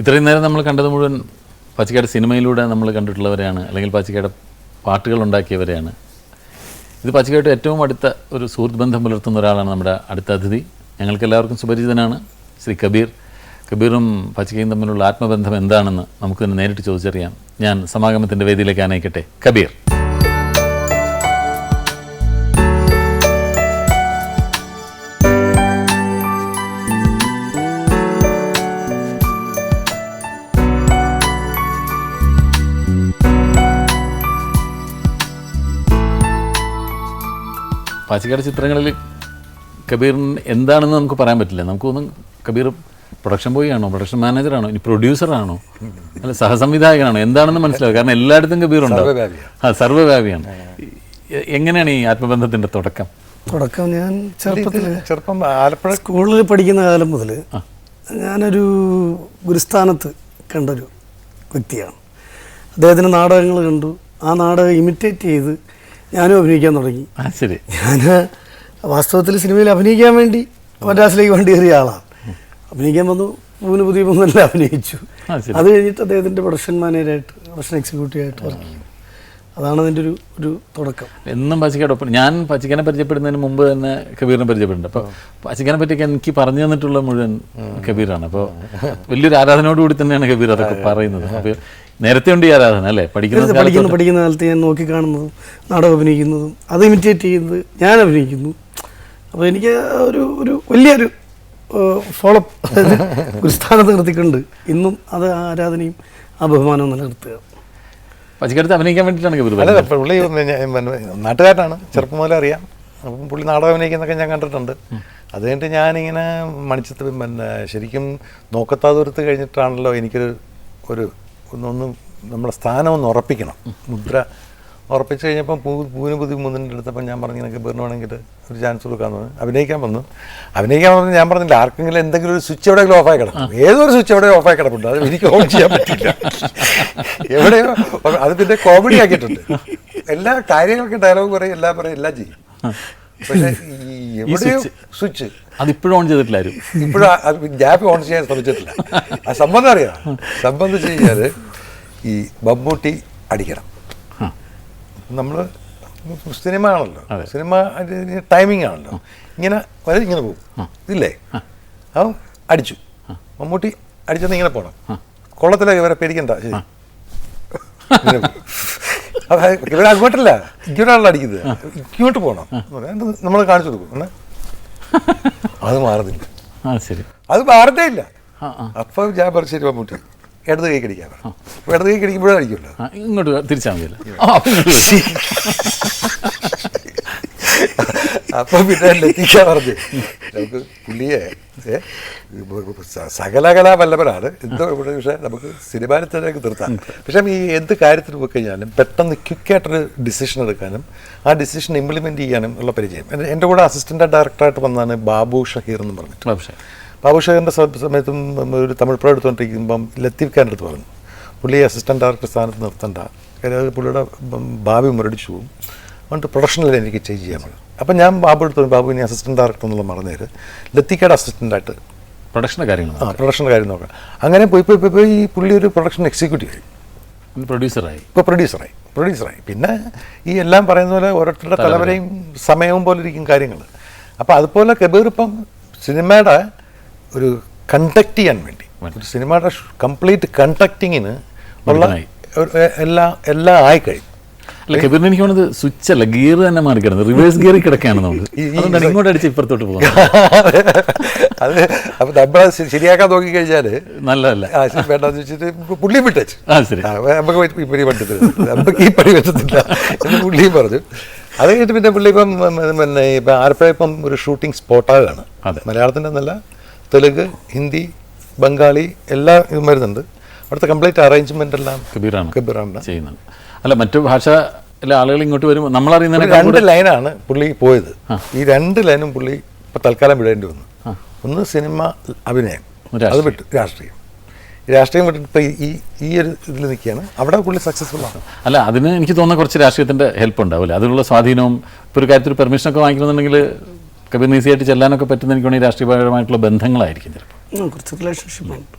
ഇത്രയും നേരം നമ്മൾ കണ്ടത് മുഴുവൻ പാച്ചിക്കാട് സിനിമയിലൂടെ നമ്മൾ കണ്ടിട്ടുള്ളവരെയാണ് അല്ലെങ്കിൽ പാച്ചിക്കാട് പാട്ടുകൾ ഉണ്ടാക്കിയവരെയാണ്. ഇത് പാച്ചിക്കാട്ട് ഏറ്റവും അടുത്ത ഒരു സുഹൃത്ത് ബന്ധം പുലർത്തുന്ന ഒരാളാണ് നമ്മുടെ അടുത്ത അതിഥി. ഞങ്ങൾക്ക് എല്ലാവർക്കും സുപരിചിതനാണ് ശ്രീ കബീർ. കബീറും പച്ചക്കയും തമ്മിലുള്ള ആത്മബന്ധം എന്താണെന്ന് നമുക്ക് തന്നെ നേരിട്ട് ചോദിച്ചറിയാം. ഞാൻ സമാഗമത്തിന്റെ വേദിയിലേക്ക് ആനയിക്കട്ടെ. കബീർ. പാച്ചിക്കാട് ചിത്രങ്ങളിൽ കബീറിന് എന്താണെന്ന് നമുക്ക് പറയാൻ പറ്റില്ല. നമുക്കൊന്നും കബീർ പ്രൊഡക്ഷൻ ബോയ് ആണോ പ്രൊഡക്ഷൻ മാനേജറാണോ ഇനി പ്രൊഡ്യൂസറാണോ അല്ല സഹസംവിധായകനാണോ എന്താണെന്ന് മനസ്സിലാവും കാരണം എല്ലായിടത്തും കബീർ ഉണ്ടാവും. ആ സർവവ്യാപിയാണ്. എങ്ങനെയാണ് ഈ ആത്മബന്ധത്തിന്റെ തുടക്കം? തുടക്കം ഞാൻ ചെറുപ്പത്തിൽ ചെറുപ്പം ആലപ്പുഴ സ്കൂളിൽ പഠിക്കുന്ന കാലം മുതൽ ഞാനൊരു ഗുരുസ്ഥാനത്ത് കണ്ടൊരു വ്യക്തിയാണ്. അദ്ദേഹത്തിന്റെ നാടകങ്ങൾ കണ്ടു. ആ നാടകം ഇമിറ്റേറ്റ് ചെയ്ത് ഞാനും അഭിനയിക്കാൻ തുടങ്ങി. ആ ശരി. ഞാൻ വാസ്തവത്തിൽ സിനിമയിൽ അഭിനയിക്കാൻ വേണ്ടി മദ്രാസിലേക്ക് വേണ്ടി കയറിയ ആളാണ്. അഭിനയിക്കാൻ വന്നു മൂന്ന് പുതിയ മൂന്നല്ല അഭിനയിച്ചു. അത് കഴിഞ്ഞിട്ട് അദ്ദേഹത്തിന്റെ പ്രൊഡക്ഷൻ മാനേജറായിട്ട് പ്രൊഡക്ഷൻ എക്സിക്യൂട്ടീവായിട്ട് വർക്ക് ചെയ്യും അതാണ് അതിന്റെ ഒരു ഒരു തുടക്കം. എന്നും പച്ചിക്കയോടൊപ്പം ഞാൻ പച്ചിക്കനെ പരിചയപ്പെടുന്നതിന് മുമ്പ് തന്നെ കബീറിനെ പരിചയപ്പെടുന്നുണ്ട്. അപ്പോൾ പച്ചിക്കനെ പറ്റിയൊക്കെ എനിക്ക് പറഞ്ഞു തന്നിട്ടുള്ള മുഴുവൻ കബീറാണ്. അപ്പോൾ വലിയൊരു ആരാധനയോടുകൂടി തന്നെയാണ് കബീർ അതൊക്കെ പറയുന്നത്. അപ്പോൾ നേരത്തെ ഉണ്ട് ഈ ആരാധന അല്ലേ? പഠിക്കുന്ന പഠിക്കുന്നു പഠിക്കുന്ന കാലത്ത് ഞാൻ നോക്കി കാണുന്നതും നാടകം അഭിനയിക്കുന്നതും അത് ഇമിറ്റേറ്റ് ചെയ്യുന്നത് ഞാൻ അഭിനയിക്കുന്നു. അപ്പോൾ എനിക്ക് ഒരു ഒരു വലിയൊരു ഫോളോ ഒരു സ്ഥാനത്ത് നിർത്തിക്കൊണ്ട് ഇന്നും അത് ആരാധനയും ആ ബഹുമാനവും നിലനിർത്തുക. പച്ചിക്കടുത്ത് അഭിനയിക്കാൻ വേണ്ടിയിട്ടാണ് അല്ല പുള്ളി നാട്ടുകാരനാണ് ചെറുപ്പം മുതലേ അറിയാം. അപ്പം പുള്ളി നാടകം അഭിനയിക്കുന്നൊക്കെ ഞാൻ കണ്ടിട്ടുണ്ട്. അത് കഴിഞ്ഞിട്ട് ഞാനിങ്ങനെ മണിച്ചത്ത് പിന്നെ ശരിക്കും നോക്കത്താ ദൂരത്ത് കഴിഞ്ഞിട്ടാണല്ലോ എനിക്കൊരു ഒരു ഒന്നൊന്ന് നമ്മളെ സ്ഥാനം ഒന്ന് ഉറപ്പിക്കണം. മുദ്ര ഉറപ്പിച്ച് കഴിഞ്ഞപ്പം പൂ പൂവിന് പുതിയ മുന്നിന്റെ അടുത്തപ്പം ഞാൻ പറഞ്ഞു നിനക്ക് വേണമെങ്കിൽ ഒരു ചാൻസ് കൊടുക്കാമെന്ന് പറഞ്ഞു. അഭിനയിക്കാൻ വന്നു. അഭിനയിക്കാൻ വന്നു ഞാൻ പറഞ്ഞില്ല ആർക്കെങ്കിലും എന്തെങ്കിലും ഒരു സ്വിച്ച് എവിടെയെങ്കിലും ഓഫായി കിടക്കും. ഏതൊരു സ്വിച്ച് എവിടെ ഓഫായി കിടപ്പുണ്ട്. അത് എനിക്ക് ഓൺ ചെയ്യാൻ പറ്റില്ല. എവിടെയോ അത് പിന്നെ കോമഡി ആക്കിയിട്ടുണ്ട്. എല്ലാ കാര്യങ്ങളൊക്കെ ഡയലോഗ് പറയും എല്ലാം പറയും എല്ലാം ചെയ്യും. പക്ഷേ എവിടെയോ. സ്വിച്ച്. അതിപ്പോഴും ഓൺ ചെയ്തിട്ടില്ലായിരുന്നു ഇപ്പോഴും ഗ്യാപ്പ് ഓൺ ചെയ്യാൻ ശ്രമിച്ചിട്ടില്ല. ആ സംബന്ധം അറിയാം. സംബന്ധിച്ച് കഴിഞ്ഞാൽ ഈ ബമ്മൂട്ടി അടിക്കണം. നമ്മൾ സിനിമ ആണല്ലോ സിനിമ ടൈമിംഗ് ആണല്ലോ. ഇങ്ങനെ വരെ ഇങ്ങനെ പോകും. ഇല്ലേ അവൻ അടിച്ചു. മമ്മൂട്ടി അടിച്ചെന്ന് ഇങ്ങനെ പോകണം കൊള്ളത്തിലേക്ക് വരെ പേടിക്കണ്ട. ശരി. അപ്പൊ ഇവരെ അങ്ങോട്ടല്ല. ഇങ്ങോട്ടാണല്ലോ അടിക്കുന്നത്. ഇങ്ങോട്ട് പോകണം നമ്മൾ കാണിച്ചു കൊടുക്കും. അത് മാറുന്നില്ല. ശരി. അത് മാറത്തേ ഇല്ല. അപ്പൊ ഞാൻ പറഞ്ഞു ശരി മമ്മൂട്ടി ഇടത് കൈ അപ്പൊ ഇടത് കൈ കടിക്കുമ്പോഴേ അടിക്കുമല്ലോ ഇങ്ങോട്ട് തിരിച്ചാൽ മതിയല്ലോ. ആ, അപ്പൊ ഇങ്ങോട്ട് വരൂ. അപ്പൊ പിന്നെ ലത്തീഷ പറഞ്ഞു. നമുക്ക് പുള്ളിയെ സകലകലാ വല്ലവരാണ് എന്തോ ഇവിടെ പക്ഷേ നമുക്ക് സിനിമാനത്തിലേക്ക് നിർത്താം. പക്ഷേ ഈ എന്ത് കാര്യത്തിൽ പോയി കഴിഞ്ഞാലും പെട്ടെന്ന് ക്വിക്കായിട്ടൊരു ഡിസിഷൻ എടുക്കാനും ആ ഡിസിഷൻ ഇംപ്ലിമെന്റ് ചെയ്യാനും ഉള്ള പരിചയം. എന്റെ- കൂടെ അസിസ്റ്റന്റ് ഡയറക്ടറായിട്ട് വന്നതാണ് ബാബു ഷഹീർ എന്ന് പറഞ്ഞിട്ട്. ബാബു ഷഹീറിന്റെ സമയത്തും ഒരു തമിഴ് പടം എടുത്തുകൊണ്ടിരിക്കുമ്പം ലത്തീഫ് ഖാന്റെ അടുത്ത് പറഞ്ഞു. പുള്ളി അസിസ്റ്റന്റ് ഡയറക്ടർ സ്ഥാനത്ത് നിർത്തണ്ട. കാര്യം അത് പുള്ളിയുടെ ഭാവി മുരടിച്ചു പോകും അതുകൊണ്ട് പ്രൊഡക്ഷനിൽ എനിക്ക് ചേഞ്ച് ചെയ്യാൻ പറഞ്ഞു അപ്പം ഞാൻ ബാബു എടുത്തു ബാബു ഇനി അസിസ്റ്റന്റ് ഡയറക്ടർ എന്നുള്ള പറഞ്ഞേര് ലത്തിക്കയുടെ അസിസ്റ്റന്റായിട്ട് പ്രൊഡക്ഷന്റെ കാര്യങ്ങൾ ആ പ്രൊഡക്ഷൻ കാര്യം നോക്കാം. അങ്ങനെ പോയി പോയി പോയി പോയി ഈ പുള്ളി ഒരു പ്രൊഡക്ഷൻ എക്സിക്യൂട്ടീവ് ആയി. പ്രൊഡ്യൂസറായി ഇപ്പോൾ പ്രൊഡ്യൂസറായി പ്രൊഡ്യൂസറായി പിന്നെ ഈ എല്ലാം പറയുന്ന പോലെ ഓരോരുത്തരുടെ തലവരെയും സമയവും പോലെ ഇരിക്കും കാര്യങ്ങൾ. അപ്പോൾ അതുപോലെ കബീർ ഇപ്പം സിനിമയുടെ ഒരു കണ്ടക്ട് ചെയ്യാൻ വേണ്ടി ഒരു സിനിമയുടെ കംപ്ലീറ്റ് കണ്ടക്ടിങ്ങിന് ഉള്ള എല്ലാം എല്ലാം ആയിക്കഴിഞ്ഞു. അല്ല കബീറിന് എനിക്ക് തോന്നുന്നത് സ്വിച്ച് അല്ല ഗിയർ തന്നെ മാറി കിടന്നത് റിവേഴ്സ് ഗിയർ കിടക്കുകയാണ് ഈ- ഈ അതുകൊണ്ടാണ് ഇങ്ങോട്ട് അടിച്ച് ഇപ്പുറത്തോട്ട് പോകുന്നത് അത് അപ്പം നമ്മൾ ശരിയാക്കാൻ നോക്കിക്കഴിഞ്ഞാൽ നല്ലതല്ല. വേണ്ടാന്ന് വെച്ചിട്ട് പുള്ളി വിട്ടേച്ച്. ആ ശരി. ആ, നമുക്ക് ഈ പണി പറ്റത്തില്ല. നമുക്ക് ഈ പണി പറ്റത്തില്ല എന്ന് പുള്ളിയും പറഞ്ഞു. അത് കഴിഞ്ഞിട്ട് പിന്നെ പുള്ളി ഇപ്പം പിന്നെ ഇപ്പം ആലപ്പുഴ ഇപ്പം ഒരു ഷൂട്ടിംഗ് സ്പോട്ടാകാണ്. മലയാളത്തിന്റെ എന്നല്ല തെലുങ്ക് ഹിന്ദി ബംഗാളി എല്ലാം ഇതും വരുന്നുണ്ട്. അവിടുത്തെ കംപ്ലീറ്റ് അറേഞ്ച്മെന്റ് എല്ലാം കബീറാണ് കബീറാണ്. ചെയ്യുന്നത്. അല്ല മറ്റു ഭാഷ ആളുകൾ ഇങ്ങോട്ട് വരുമ്പോൾ നമ്മളറിയുന്ന രണ്ട് ലൈനാണ് പുള്ളി പോയത്. ഈ രണ്ട് ലൈനും പുള്ളി ഇപ്പം തൽക്കാലം വിടേണ്ടി വന്നു. ഒന്ന് സിനിമ അഭിനയം. അത് വിട്ടു. രാഷ്ട്രീയം. ഈ രാഷ്ട്രീയം വിട്ടിട്ട് ഇപ്പം ഈ ഈ ഒരു ഇതിൽ നിൽക്കുകയാണ്. അവിടെ പുള്ളി സക്സസ്ഫുൾ ആണ്. അല്ല അതിന് എനിക്ക് തോന്നുന്ന കുറച്ച് രാഷ്ട്രീയത്തിന്റെ ഹെൽപ്പ് ഉണ്ടാവില്ല? അതിനുള്ള സ്വാധീനവും ഇപ്പോൾ ഒരു കാര്യത്തിൽ പെർമിഷനൊക്കെ വാങ്ങിക്കണമെന്നുണ്ടെങ്കിൽ കബീർ ഈസി ചെല്ലാനൊക്കെ പറ്റുന്ന എനിക്ക് തോന്നുന്നു ഈ രാഷ്ട്രീയപരമായിട്ടുള്ള ബന്ധങ്ങളായിരിക്കും ചിലപ്പോൾ കുറച്ച് റിലേഷൻഷിപ്പ് ഉണ്ട്